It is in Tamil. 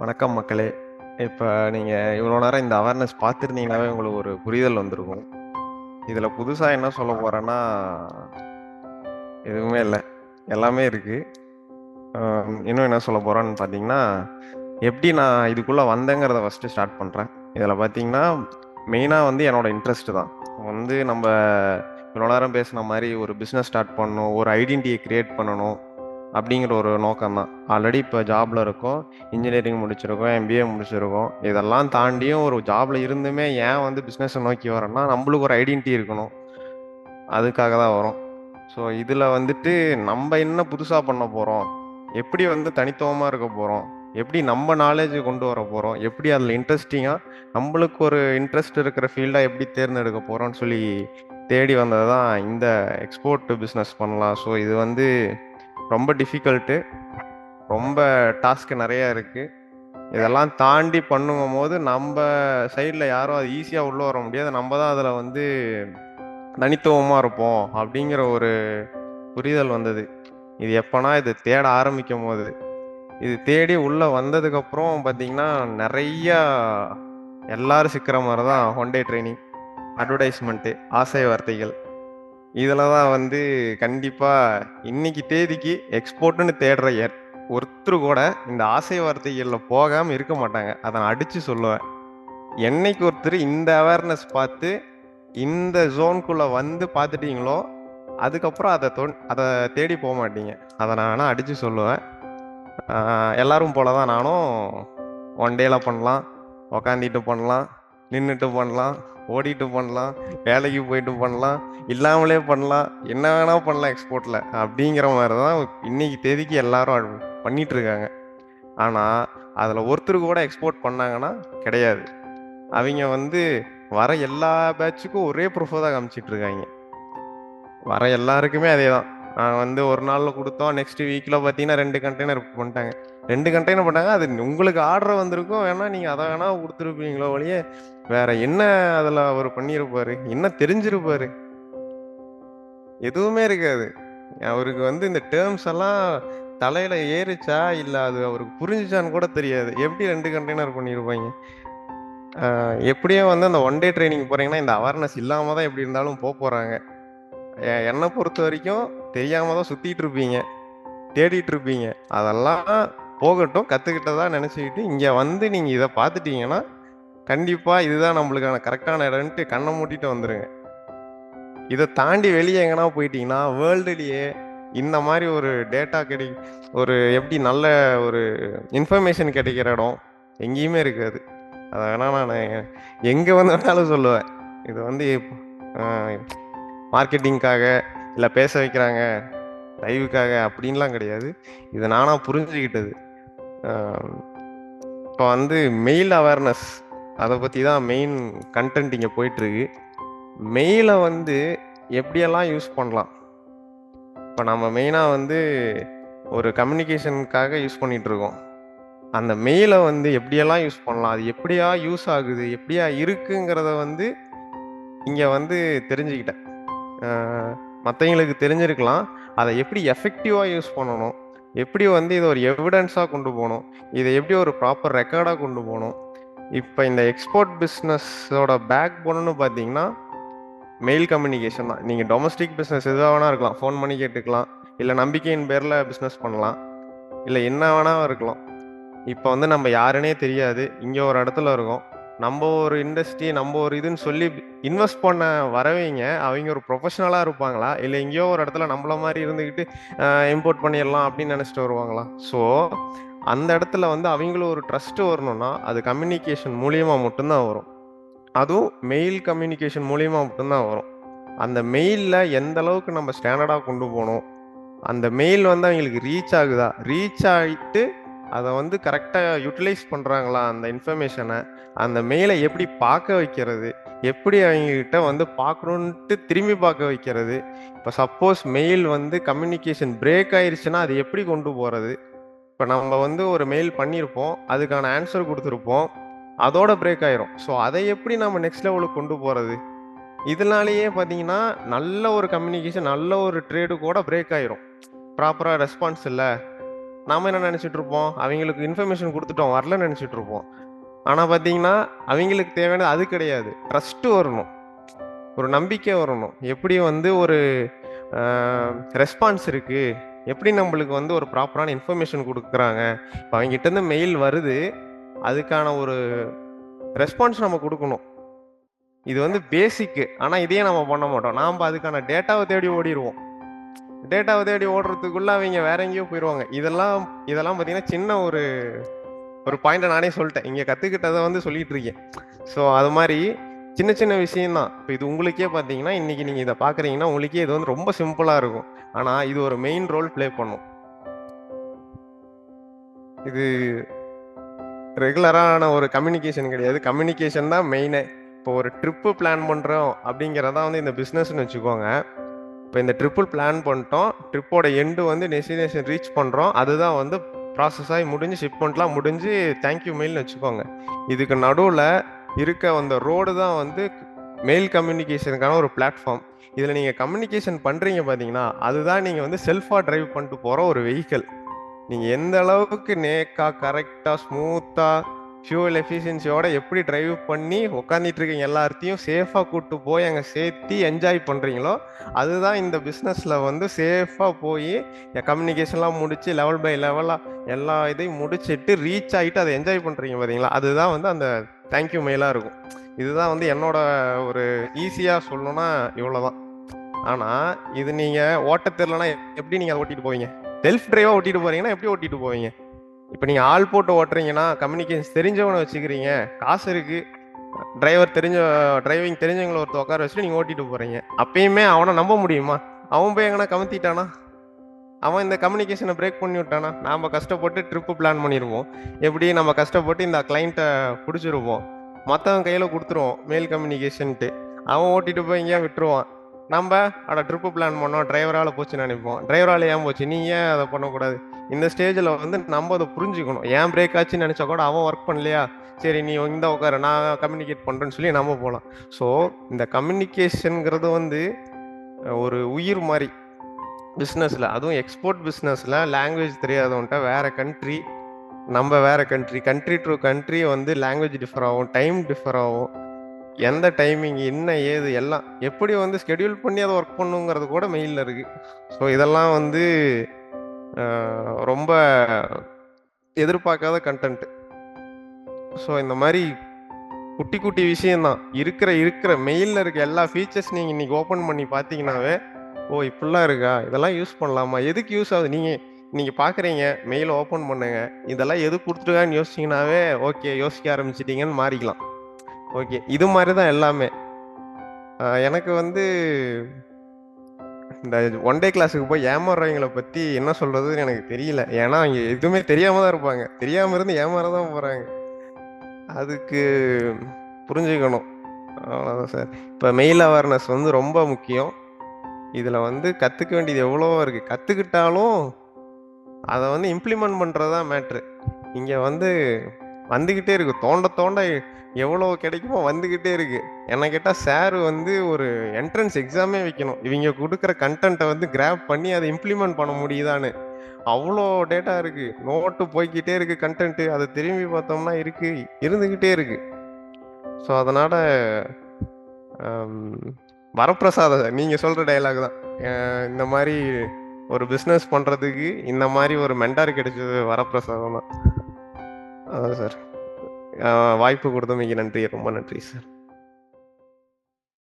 வணக்கம் மக்களே. இப்போ நீங்கள் இவ்வளோ நேரம் இந்த அவேர்னஸ் பார்த்துருந்தீங்கனாவே உங்களுக்கு ஒரு புரிதல் வந்திருக்கும். இதில் புதுசாக என்ன சொல்ல போகிறேன்னா எதுவுமே இல்லை எல்லாமே இருக்குது இன்னும் என்ன சொல்ல போகிறோன்னு பார்த்தீங்கன்னா, எப்படி நான் இதுக்குள்ளே வந்தேங்கிறத ஃபர்ஸ்ட்டு ஸ்டார்ட் பண்ணுறேன் இதில் பார்த்தீங்கன்னா, மெயினாக வந்து என்னோடய இன்ட்ரெஸ்ட் தான். வந்து நம்ம இவ்வளோ நேரம் பேசின மாதிரி ஒரு பிஸ்னஸ் ஸ்டார்ட் பண்ணணும், ஒரு ஐடென்டிட்டியை க்ரியேட் பண்ணணும், அப்படிங்கிற ஒரு நோக்கம் தான். ஆல்ரெடி இப்போ ஜாப்ல இருக்கோம். இன்ஜினியரிங் முடிச்சிருக்கோம், எம்பிஏ முடிச்சிருக்கோம். இதெல்லாம் தாண்டியும் ஒரு ஜாப்ல இருந்துமே ஏன் வந்து பிஸ்னஸை நோக்கி வரோம்னா, நம்மளுக்கு ஒரு ஐடென்டிட்டி இருக்கணும். அதுக்காக தான் வரும் ஸோ இதில் வந்துட்டு நம்ம என்ன புதுசாக பண்ண போகிறோம் எப்படி வந்து தனித்துவமாக இருக்க போகிறோம் எப்படி நம்ம நாலேஜ் கொண்டு வர போகிறோம் எப்படி அதில் இன்ட்ரெஸ்டிங்காக நம்மளுக்கு ஒரு இன்ட்ரெஸ்ட் இருக்கிற ஃபீல்டாக எப்படி தேர்ந்தெடுக்க போகிறோம்னு சொல்லி தேடி வந்தது தான் இந்த எக்ஸ்போர்ட் பிஸ்னஸ் பண்ணலாம். ஸோ இது வந்து ரொம்ப டிஃபிகல்ட்டு. ரொம்ப டாஸ்க் நிறையா இருக்குது இதெல்லாம் தாண்டி பண்ணுங்கும்போது நம்ம சைடில் யாரும் அது ஈஸியாக உள்ளே வர முடியாது. நம்ம தான் அதில் வந்து தனித்துவமாக இருப்போம். அப்படிங்கிற ஒரு புரிதல் வந்தது. இது எப்போனா இது தேட ஆரம்பிக்கும்போது. இது தேடி உள்ளே வந்ததுக்கப்புறம் பார்த்தீங்கன்னா, நிறையா எல்லாரும் சிக்கிற மாதிரி தான் ஒன் டே அட்வர்டைஸ்மெண்ட்டு ஆசை வார்த்தைகள். இதில் தான் வந்து கண்டிப்பாக இன்னைக்கு தேதிக்கு எக்ஸ்போர்ட்னு தேடுற எ ஒருத்தர் கூட இந்த ஆசை வார்த்தைகள்ல போகாமல் இருக்க மாட்டாங்க. அதை நான் அடித்து சொல்லுவேன். என்னைக்கு ஒருத்தர் இந்த அவேர்னஸ் பார்த்து, இந்த ஜோன்குள்ளே வந்து பார்த்துட்டீங்களோ, அதுக்கப்புறம் அதை தொன் அதை தேடி போக மாட்டீங்க அதை நான் வேணால் அடித்து சொல்லுவேன். எல்லோரும் எல்லாரும் போல தான் நானும் ஒன் டேல பண்ணலாம், உக்காந்திட்டு பண்ணலாம், நின்றுட்டு பண்ணலாம், ஓடிட்டு பண்ணலாம், வேலைக்கு போயிட்டு பண்ணலாம், இல்லாமலே பண்ணலாம், என்ன வேணால் பண்ணலாம் எக்ஸ்போர்ட்டில் அப்படிங்கிற மாதிரி தான் இன்னைக்கு தேதிக்கு எல்லாரும் பண்ணிட்டு இருக்காங்க. அதில் அதுல ஒருத்தர் கூட எக்ஸ்போர்ட் பண்ணாங்கன்னா கிடையாது. அவங்க வந்து வர எல்லா பேட்ச்சுக்கும் ஒரே ப்ரூஃபாக தான் காமிச்சிட்டு வர எல்லாருக்குமே அதே தான். நாங்கள் வந்து ஒரு நாளில் கொடுத்தோம் நெக்ஸ்ட் வீக்கில் பார்த்தீங்கன்னா ரெண்டு கண்டெய்னர் பண்ணிட்டாங்க. ரெண்டு கண்டெய்னர் பண்ணிட்டாங்க அது உங்களுக்கு ஆர்டர் வந்திருக்கும். வேணால் நீங்கள் அதை வேணால் கொடுத்துருப்பீங்களோ ஒழிய, வேற என்ன அதில் அவர் பண்ணியிருப்பாரு? என்ன தெரிஞ்சிருப்பாரு? எதுவுமே இருக்காது. அவருக்கு வந்து இந்த டேர்ம்ஸ் எல்லாம் தலையில ஏறிச்சா இல்லை அது அவருக்கு புரிஞ்சுச்சான்னு கூட தெரியாது. எப்படி ரெண்டு கண்டெய்னர் பண்ணியிருப்பாங்க எப்படியும் வந்து அந்த ஒன் டே ட்ரைனிங் போகிறீங்கன்னா இந்த அவேர்னஸ் இல்லாமல் தான் எப்படி இருந்தாலும் போக போகிறாங்க என்னை பொறுத்த வரைக்கும் தெரியாம தான் சுத்திட்டு இருப்பீங்க. தேடிட்டு இருப்பீங்க. அதெல்லாம் போகட்டும். கத்துக்கிட்டதா நினச்சிக்கிட்டு இங்க வந்து நீங்க இதை பார்த்துட்டீங்கன்னா, கண்டிப்பா இதுதான் நம்மளுக்கான கரெக்டான இடம்ட்டு கண்ணை மூட்டிட்டு வந்துருங்க. இதை தாண்டி வெளியே எங்கன்னா போயிட்டீங்கன்னா, வேர்ல்டுலயே இந்த மாதிரி ஒரு டேட்டா கிடை ஒரு எப்படி நல்ல ஒரு இன்ஃபர்மேஷன் கிடைக்கிற இடம் எங்கேயுமே இருக்காது. அதை வேணா நான் எங்கே வந்து வேணாலும் சொல்லுவேன். இது வந்து மார்க்கெட்டிங்க்காக, இல்லை பேச வைக்கிறாங்க, லைவுக்காக அப்படின்லாம் கிடையாது. இது நானாக புரிஞ்சுக்கிட்டது இப்போ வந்து மெயில் அவேர்னஸ் அதை பற்றி தான் மெயின் கன்டென்ட் இங்கே போயிட்டுருக்கு. மெயிலை வந்து எப்படியெல்லாம் யூஸ் பண்ணலாம்? இப்போ நம்ம மெயினாக வந்து ஒரு கம்யூனிகேஷனுக்காக யூஸ் பண்ணிகிட்ருக்கோம் இருக்கோம். அந்த மெயிலை வந்து எப்படியெல்லாம் யூஸ் பண்ணலாம்? அது எப்படியா யூஸ் ஆகுது? எப்படியா இருக்குங்கிறத வந்து இங்கே வந்து தெரிஞ்சுக்கிட்டேன். மற்றவங்களுக்கு தெரிஞ்சிருக்கலாம். அதை எப்படி எஃபெக்டிவாக யூஸ் பண்ணணும்? எப்படி வந்து இதை ஒரு எவிடன்ஸாக கொண்டு போகணும் இதை எப்படி ஒரு ப்ராப்பர் ரெக்கார்டாக கொண்டு போகணும் இப்போ இந்த எக்ஸ்போர்ட் பிஸ்னஸோட பேக் போனோன்னு பார்த்தீங்கன்னா, மெயில் கம்யூனிகேஷன் தான். நீங்கள் டொமஸ்டிக் பிஸ்னஸ் எதுவாக வேணா இருக்கலாம். ஃபோன் பண்ணி கேட்டுக்கலாம். இல்லை நம்பிக்கையின் பேரில் பிஸ்னஸ் பண்ணலாம். இல்லை என்ன வேணா இருக்கலாம். இப்போ வந்து நம்ம யாருன்னே தெரியாது. இங்கே ஒரு இடத்துல இருக்கோம். நம்ம ஒரு இண்டஸ்ட்ரி, நம்ம ஒரு இதுன்னு சொல்லி இன்வெஸ்ட் பண்ண வரவைங்க, அவங்க ஒரு ப்ரொஃபஷனலாக இருப்பாங்களா? இல்லை எங்கேயோ ஒரு இடத்துல நம்மள மாதிரி இருந்துக்கிட்டு இம்போர்ட் பண்ணிடலாம் அப்படின்னு நினச்சிட்டு வருவாங்களா? ஸோ, அந்த இடத்துல வந்து அவங்களும் ஒரு ட்ரஸ்ட்டு வரணும்னா, அது கம்யூனிகேஷன் மூலியமாக மட்டும்தான் வரும். அதுவும் மெயில் கம்யூனிகேஷன் மூலியமாக மட்டும்தான் வரும். அந்த மெயில்ல எந்த அளவுக்கு நம்ம ஸ்டாண்டர்டாக கொண்டு போகணும் அந்த மெயில் வந்து அவங்களுக்கு ரீச் ஆகுதா? ரீச் ஆகிட்டு அதை வந்து கரெக்டாக யூட்டிலைஸ் பண்ணுறாங்களா அந்த இன்ஃபர்மேஷனை அந்த மெயிலை எப்படி பார்க்க வைக்கிறது? எப்படி அவங்கக்கிட்ட வந்து பார்க்கணுன்ட்டு திரும்பி பார்க்க வைக்கிறது? இப்போ சப்போஸ் மெயில் வந்து கம்யூனிகேஷன் பிரேக் ஆயிடுச்சுன்னா அது எப்படி கொண்டு போகிறது இப்போ நம்ம வந்து ஒரு மெயில் பண்ணியிருப்போம். அதுக்கான ஆன்சர் கொடுத்துருப்போம் அதோட பிரேக் ஆயிரும். ஸோ அதை எப்படி நம்ம நெக்ஸ்ட் லெவலுக்கு கொண்டு போகிறது இதனாலேயே பார்த்தீங்கன்னா, நல்ல ஒரு கம்யூனிகேஷன், நல்ல ஒரு ட்ரேடு கூட பிரேக் ஆயிரும். ப்ராப்பராக ரெஸ்பான்ஸ் இல்லை நாம என்ன நினச்சிட்டு இருப்போம் அவங்களுக்கு இன்ஃபர்மேஷன் கொடுத்துட்டோம் வரலன்னு நினச்சிட்டு இருப்போம் ஆனால் பார்த்தீங்கன்னா அவங்களுக்கு தேவையானது அது கிடையாது. ட்ரஸ்ட்டு வரணும். ஒரு நம்பிக்கை வரணும். எப்படி வந்து ஒரு ரெஸ்பான்ஸ் இருக்குது எப்படி நம்மளுக்கு வந்து ஒரு ப்ராப்பரான இன்ஃபர்மேஷன் கொடுக்குறாங்க? இப்போ அவங்ககிட்ட இருந்து மெயில் வருது. அதுக்கான ஒரு ரெஸ்பான்ஸ் நம்ம கொடுக்கணும். இது வந்து பேசிக்கு ஆனால் இதையே நம்ம பண்ண மாட்டோம். நாம் அதுக்கான டேட்டாவை தேடி ஓடிடுவோம் டேட்டாவை தேடி ஓடுறதுக்குள்ள அவங்க வேற எங்கேயோ போயிடுவாங்க இதெல்லாம் இதெல்லாம் பார்த்தீங்கன்னா சின்ன ஒரு ஒரு பாயிண்ட்டை நானே சொல்லிட்டேன். இங்கே கற்றுக்கிட்டதை வந்து சொல்லிட்டு இருக்கேன். ஸோ அது மாதிரி சின்ன சின்ன விஷயம்தான். இப்போ இது உங்களுக்கே பார்த்தீங்கன்னா இன்றைக்கி நீங்கள் இதை பார்க்குறீங்கன்னா உங்களுக்கே இது வந்து ரொம்ப சிம்பிளாக இருக்கும். ஆனால் இது ஒரு மெயின் ரோல் ப்ளே பண்ணும். இது ரெகுலரான ஒரு கம்யூனிகேஷன் கிடையாது. கம்யூனிகேஷன் தான் மெயினே இப்போ ஒரு ட்ரிப்பு பிளான் பண்ணுறோம் அப்படிங்கிறதான் வந்து இந்த பிஸ்னஸ்னு வச்சுக்கோங்க. இப்போ இந்த ட்ரிப்புள் பிளான் பண்ணிட்டோம். ட்ரிப்போட எண்டு வந்து டெஸ்டினேஷன் ரீச் பண்ணுறோம் அதுதான் வந்து ப்ராசஸ் ஆகி முடிஞ்சு ஷிப்மெண்ட்லாம் முடிஞ்சு தேங்க்யூ மெயில்னு வச்சுக்கோங்க. இதுக்கு நடுவில் இருக்க அந்த ரோடு தான் வந்து மெயில் கம்யூனிகேஷனுக்கான ஒரு பிளாட்ஃபார்ம் இதில் நீங்கள் கம்யூனிகேஷன் பண்ணுறீங்க பார்த்தீங்கன்னா அதுதான் நீங்கள் வந்து செல்ஃபாக டிரைவ் பண்ணிட்டு போகிற ஒரு வெஹிக்கிள் நீங்கள் எந்த அளவுக்கு நேக்காக கரெக்டாக ஸ்மூத்தாக ஃபியூவல் எஃபிஷியன்சியோட எப்படி டிரைவ் பண்ணி உட்காந்துட்டு இருக்கீங்க எல்லாத்தையும் சேஃபாக கூப்பிட்டு போய் அங்கே சேர்த்து என்ஜாய் பண்ணுறீங்களோ அதுதான் இந்த பிஸ்னஸில் வந்து சேஃபாக போய் கம்யூனிகேஷன்லாம் முடிச்சு லெவல் பை லெவலாக எல்லா இதையும் முடிச்சிட்டு ரீச் ஆகிட்டு அதை என்ஜாய் பண்ணுறீங்க பார்த்தீங்களா அதுதான் வந்து அந்த தேங்க்யூ மெயிலாக இருக்கும். இதுதான் வந்து என்னோட ஒரு ஈஸியாக சொல்லணும்னா இவ்வளோதான் ஆனால் இது நீங்கள் ஓட்ட தெரிலனா எப்படி நீங்கள் அதை ஓட்டிட்டு போவீங்க? செல்ஃப் டிரைவாக ஓட்டிட்டு போகிறீங்கன்னா எப்படி ஓட்டிட்டு போவீங்க? இப்போ நீங்கள் ஆள் போட்டு ஓட்டுறீங்கன்னா கம்யூனிகேஷன் தெரிஞ்சவனை வச்சுக்கிறீங்க. காசு இருக்குது டிரைவர் தெரிஞ்ச டிரைவிங் தெரிஞ்சவங்களை ஒருத்தர் உட்கார வச்சுட்டு நீங்கள் ஓட்டிட்டு போகிறீங்க அப்பயுமே அவனை நம்ப முடியுமா? அவன் போய் எங்கன்னா கமுத்திட்டானா? அவன் இந்த கம்யூனிகேஷனை பிரேக் பண்ணி விட்டானா? நாம் கஷ்டப்பட்டு ட்ரிப்பு பிளான் பண்ணிடுவோம் எப்படி நம்ம கஷ்டப்பட்டு இந்த கிளைண்ட்டை பிடிச்சிருவோம். மற்றவன் கையில் கொடுத்துருவோம். மேல் கம்யூனிகேஷன்ட்டு அவன் ஓட்டிட்டு போய் எங்கேயா விட்டுருவான். நம்ம அட ட்ரிப்பு பிளான் பண்ணோம் டிரைவரால் போச்சுன்னு நினைப்போம். டிரைவரால் ஏன் போச்சு? நீ ஏன் அதை பண்ணக்கூடாது? இந்த ஸ்டேஜில் வந்து நம்ம அதை புரிஞ்சுக்கணும். ஏன் பிரேக் ஆச்சுன்னு நினச்சா கூட அவன் ஒர்க் பண்ணலையா? சரி நீ இந்த உட்கார நான் கம்யூனிகேட் பண்ணுறேன்னு சொல்லி நம்ம போகலாம் ஸோ இந்த கம்யூனிகேஷனுங்கிறது வந்து ஒரு உயிர் மாதிரி. பிஸ்னஸில் அதுவும் எக்ஸ்போர்ட் பிஸ்னஸில் லாங்குவேஜ் தெரியாதவன்ட்ட வேறு கண்ட்ரி நம்ம வேறு கண்ட்ரி கண்ட்ரி டு கண்ட்ரி வந்து லாங்குவேஜ் டிஃபர் ஆகும் டைம் டிஃபர் ஆகும். எந்த டைமிங் என்ன ஏது எல்லாம். எப்படி வந்து ஸ்கெடியூல் பண்ணி அதை ஒர்க் பண்ணுங்கிறது கூட மெயிலில் இருக்குது ஸோ இதெல்லாம் வந்து ரொம்ப எதிர்பார்க்காத கண்டென்ட் ஸோ இந்த மாதிரி குட்டி குட்டி விஷயம்தான். இருக்கிற இருக்கிற மெயிலில் இருக்க எல்லா ஃபீச்சர்ஸ் நீங்கள் இன்னைக்கு ஓப்பன் பண்ணி பார்த்தீங்கன்னாவே ஓ இப்படிலாம் இருக்கா? இதெல்லாம் யூஸ் பண்ணலாமா? எதுக்கு யூஸ் ஆகுது? நீங்கள் நீங்கள் பார்க்குறீங்க மெயில் ஓப்பன் பண்ணுங்க. இதெல்லாம் எது கொடுத்துருக்கான்னு யோசிச்சிங்கனாவே ஓகே யோசிக்க ஆரம்பிச்சிட்டிங்கன்னு மாறிக்கலாம். ஓகே. இது மாதிரி தான் எல்லாமே எனக்கு வந்து இந்த ஒன் டே கிளாஸுக்கு போய் ஏமாறுறவங்களை பற்றி என்ன சொல்கிறதுன்னு எனக்கு தெரியல. ஏன்னா அவங்க எதுவுமே தெரியாமல் தான் இருப்பாங்க. தெரியாமல் இருந்து ஏமாற தான் போகிறாங்க அதுக்கு புரிஞ்சுக்கணும். அவ்வளோதான் சார். இப்போ மெயில் அவேர்னஸ் வந்து ரொம்ப முக்கியம். இதில் வந்து கற்றுக்க வேண்டியது எவ்வளோ இருக்குது கற்றுக்கிட்டாலும் அதை வந்து இம்ப்ளிமெண்ட் பண்ணுறது தான் மேட்ரு இங்கே வந்து வந்துக்கிட்டே இருக்கு. தோண்ட தோண்ட எவ்வளோ கிடைக்குமோ வந்துக்கிட்டே இருக்கு. என்ன கேட்டால் சார் வந்து ஒரு என்ட்ரன்ஸ் எக்ஸாமே வைக்கணும். இவங்க கொடுக்குற கண்டென்ட்டை வந்து கிராப் பண்ணி அதை இம்ப்ளிமெண்ட் பண்ண முடியுதான்னு. அவ்வளோ டேட்டா இருக்கு. நோட்டு போய்கிட்டே இருக்கு கண்டென்ட்டு அதை திரும்பி பார்த்தோம்னா இருக்கு. இருந்துக்கிட்டே இருக்கு. ஸோ அதனால வரப்பிரசாத நீங்கள் சொல்கிற டைலாக் தான். இந்த மாதிரி ஒரு பிஸ்னஸ் பண்ணுறதுக்கு இந்த மாதிரி ஒரு மென்டார் கிடைச்சது வரப்பிரசாதம் தான். அதான் சார். வாய்ப்பு கொடுத்தமைக்கு நன்றி. ரொம்ப நன்றி சார்.